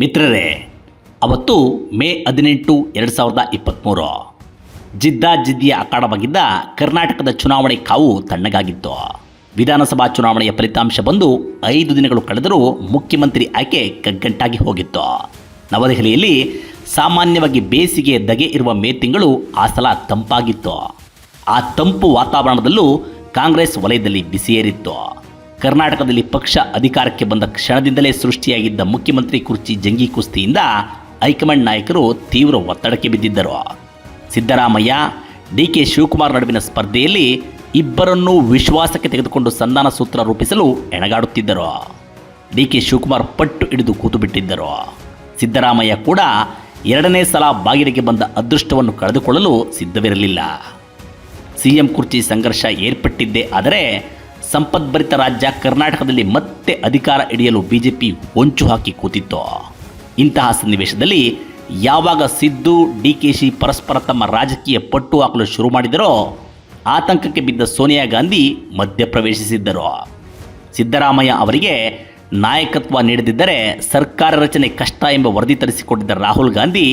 ಮಿತ್ರರೇ, ಅವತ್ತು ಮೇ ಹದಿನೆಂಟು ಎರಡು ಸಾವಿರದ ಇಪ್ಪತ್ತ್ಮೂರು ಜಿದ್ದಾಜಿದ್ದಿಯ ಅಖಾಡವಾಗಿದ್ದ ಕರ್ನಾಟಕದ ಚುನಾವಣೆ ಕಾವು ತಣ್ಣಗಾಗಿತ್ತು. ವಿಧಾನಸಭಾ ಚುನಾವಣೆಯ ಫಲಿತಾಂಶ ಬಂದು ಐದು ದಿನಗಳು ಕಳೆದರೂ ಮುಖ್ಯಮಂತ್ರಿ ಆಯ್ಕೆ ಕಗ್ಗಂಟಾಗಿ ಹೋಗಿತ್ತು. ನವದೆಹಲಿಯಲ್ಲಿ ಸಾಮಾನ್ಯವಾಗಿ ಬೇಸಿಗೆ ದಗೆ ಇರುವ ಮೇ ತಿಂಗಳು ಆ ಸಲ ತಂಪಾಗಿತ್ತು. ಆ ತಂಪು ವಾತಾವರಣದಲ್ಲೂ ಕಾಂಗ್ರೆಸ್ ವಲಯದಲ್ಲಿ ಬಿಸಿಯೇರಿತ್ತು. ಕರ್ನಾಟಕದಲ್ಲಿ ಪಕ್ಷ ಅಧಿಕಾರಕ್ಕೆ ಬಂದ ಕ್ಷಣದಿಂದಲೇ ಸೃಷ್ಟಿಯಾಗಿದ್ದ ಮುಖ್ಯಮಂತ್ರಿ ಕುರ್ಚಿ ಜಂಗಿ ಕುಸ್ತಿಯಿಂದ ಹೈಕಮಾಂಡ್ ನಾಯಕರು ತೀವ್ರ ಒತ್ತಡಕ್ಕೆ ಬಿದ್ದಿದ್ದರು. ಸಿದ್ದರಾಮಯ್ಯ, ಡಿ ಕೆ ಶಿವಕುಮಾರ್ ನಡುವಿನ ಸ್ಪರ್ಧೆಯಲ್ಲಿ ಇಬ್ಬರನ್ನೂ ವಿಶ್ವಾಸಕ್ಕೆ ತೆಗೆದುಕೊಂಡು ಸಂಧಾನ ಸೂತ್ರ ರೂಪಿಸಲು ಎಣಗಾಡುತ್ತಿದ್ದರು. ಡಿ ಕೆ ಶಿವಕುಮಾರ್ ಪಟ್ಟು ಹಿಡಿದು ಕೂತು ಬಿಟ್ಟಿದ್ದರು. ಸಿದ್ದರಾಮಯ್ಯ ಕೂಡ ಎರಡನೇ ಸಲ ಬಾಗಿಲಿಗೆ ಬಂದ ಅದೃಷ್ಟವನ್ನು ಕಳೆದುಕೊಳ್ಳಲು ಸಿದ್ಧವಿರಲಿಲ್ಲ. ಸಿಎಂ ಕುರ್ಚಿ ಸಂಘರ್ಷ ಏರ್ಪಟ್ಟಿದ್ದೇ ಆದರೆ ಸಂಪದ್ಭರಿತ ರಾಜ್ಯ ಕರ್ನಾಟಕದಲ್ಲಿ ಮತ್ತೆ ಅಧಿಕಾರ ಹಿಡಿಯಲು ಬಿಜೆಪಿ ಹೊಂಚು ಹಾಕಿ ಕೂತಿತ್ತು. ಇಂತಹ ಸನ್ನಿವೇಶದಲ್ಲಿ ಯಾವಾಗ ಸಿದ್ದು, ಡಿ ಕೆ ಶಿ ಪರಸ್ಪರ ತಮ್ಮ ರಾಜಕೀಯ ಪಟ್ಟು ಹಾಕಲು ಶುರು ಮಾಡಿದರೋ, ಆತಂಕಕ್ಕೆ ಬಿದ್ದ ಸೋನಿಯಾ ಗಾಂಧಿ ಮಧ್ಯಪ್ರವೇಶಿಸಿದ್ದರು. ಸಿದ್ದರಾಮಯ್ಯ ಅವರಿಗೆ ನಾಯಕತ್ವ ನೀಡದಿದ್ದರೆ ಸರ್ಕಾರ ರಚನೆ ಕಷ್ಟ ಎಂಬ ವರದಿ ತರಿಸಿಕೊಟ್ಟಿದ್ದ ರಾಹುಲ್ ಗಾಂಧಿ,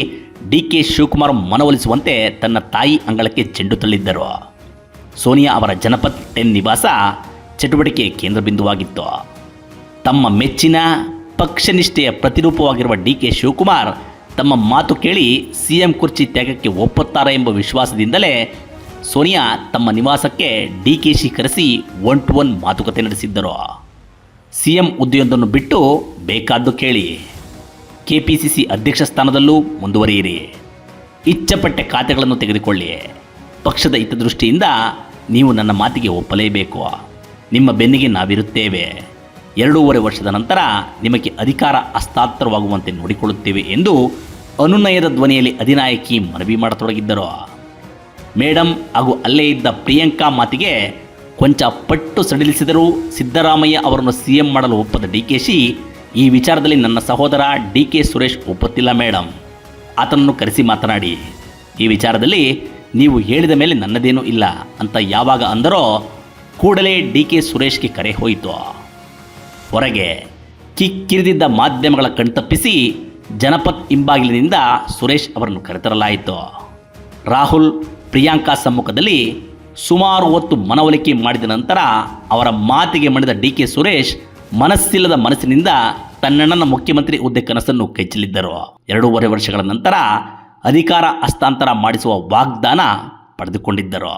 ಡಿ ಕೆ ಶಿವಕುಮಾರ್ ಮನವೊಲಿಸುವಂತೆ ತನ್ನ ತಾಯಿ ಅಂಗಳಕ್ಕೆ ಚೆಂಡು ತಳ್ಳಿದ್ದರು. ಸೋನಿಯಾ ಅವರ ಜನಪತ್ ಟೆನ್ ನಿವಾಸ ಚಟುವಟಿಕೆಯ ಕೇಂದ್ರ ಬಿಂದುವಾಗಿತ್ತು ತಮ್ಮ ಮೆಚ್ಚಿನ ಪಕ್ಷನಿಷ್ಠೆಯ ಪ್ರತಿರೂಪವಾಗಿರುವ ಡಿ ಕೆ ಶಿವಕುಮಾರ್ ತಮ್ಮ ಮಾತು ಕೇಳಿ ಸಿಎಂ ಕುರ್ಚಿ ತ್ಯಾಗಕ್ಕೆ ಒಪ್ಪುತ್ತಾರೆ ಎಂಬ ವಿಶ್ವಾಸದಿಂದಲೇ ಸೋನಿಯಾ ತಮ್ಮ ನಿವಾಸಕ್ಕೆ ಡಿ ಕೆ ಶಿ ಕರೆಸಿ ಒನ್ ಟು ಒನ್ ಮಾತುಕತೆ ನಡೆಸಿದ್ದರು. ಸಿಎಂ ಹುದ್ದೆಯೊಂದನ್ನು ಬಿಟ್ಟು ಬೇಕಾದ್ದು ಕೇಳಿ. ಕೆಪಿಸಿಸಿ ಅಧ್ಯಕ್ಷ ಸ್ಥಾನದಲ್ಲೂ ಮುಂದುವರಿಯಿರಿ. ಇಚ್ಛಪಟ್ಟೆ ಖಾತೆಗಳನ್ನು ತೆಗೆದುಕೊಳ್ಳಿ. ಪಕ್ಷದ ಹಿತದೃಷ್ಟಿಯಿಂದ ನೀವು ನನ್ನ ಮಾತಿಗೆ ಒಪ್ಪಲೇಬೇಕು. ನಿಮ್ಮ ಬೆನ್ನಿಗೆ ನಾವಿರುತ್ತೇವೆ. ಎರಡೂವರೆ ವರ್ಷದ ನಂತರ ನಿಮಗೆ ಅಧಿಕಾರ ಹಸ್ತಾಂತರವಾಗುವಂತೆ ನೋಡಿಕೊಳ್ಳುತ್ತೇವೆ ಎಂದು ಅನುನಯದ ಧ್ವನಿಯಲ್ಲಿ ಅಧಿನಾಯಕಿ ಮನವಿ ಮಾಡತೊಡಗಿದ್ದರು. ಮೇಡಮ್ ಹಾಗೂ ಅಲ್ಲೇ ಇದ್ದ ಪ್ರಿಯಾಂಕಾ ಮಾತಿಗೆ ಕೊಂಚ ಪಟ್ಟು ಸಡಿಲಿಸಿದರೂ ಸಿದ್ದರಾಮಯ್ಯ ಅವರನ್ನು ಸಿ ಎಂ ಮಾಡಲು ಒಪ್ಪದ ಡಿ ಕೆ ಶಿ ಈ ವಿಚಾರದಲ್ಲಿ ನನ್ನ ಸಹೋದರ ಡಿ ಕೆ ಸುರೇಶ್ ಒಪ್ಪುತ್ತಿಲ್ಲ ಮೇಡಮ್ ಆತನನ್ನು ಕರೆಸಿ ಮಾತನಾಡಿ. ಈ ವಿಚಾರದಲ್ಲಿ ನೀವು ಹೇಳಿದ ಮೇಲೆ ನನ್ನದೇನೂ ಇಲ್ಲ ಅಂತ ಯಾವಾಗ ಅಂದರೋ ಕೂಡಲೇ ಡಿ ಕೆ ಸುರೇಶ್ಗೆ ಕರೆ ಹೋಯಿತು. ಹೊರಗೆ ಕಿಕ್ಕಿರಿದಿದ್ದ ಮಾಧ್ಯಮಗಳ ಕಣ್ತಪ್ಪಿಸಿ ಜನಪತ್ ಹಿಂಬಾಗಿಲಿನಿಂದ ಸುರೇಶ್ ಅವರನ್ನು ಕರೆತರಲಾಯಿತು. ರಾಹುಲ್, ಪ್ರಿಯಾಂಕಾ ಸಮ್ಮುಖದಲ್ಲಿ ಸುಮಾರು ಹೊತ್ತು ಮನವೊಲಿಕೆ ಮಾಡಿದ ನಂತರ ಅವರ ಮಾತಿಗೆ ಮಣಿದ ಡಿ ಕೆ ಸುರೇಶ್ ಮನಸ್ಸಿಲ್ಲದ ಮನಸ್ಸಿನಿಂದ ತನ್ನಣ್ಣನ ಮುಖ್ಯಮಂತ್ರಿ ಹುದ್ದೆ ಕನಸನ್ನು ಕೈಚಲಿದ್ದರು ಎರಡೂವರೆ ವರ್ಷಗಳ ನಂತರ ಅಧಿಕಾರ ಹಸ್ತಾಂತರ ಮಾಡಿಸುವ ವಾಗ್ದಾನ ಪಡೆದುಕೊಂಡಿದ್ದರು.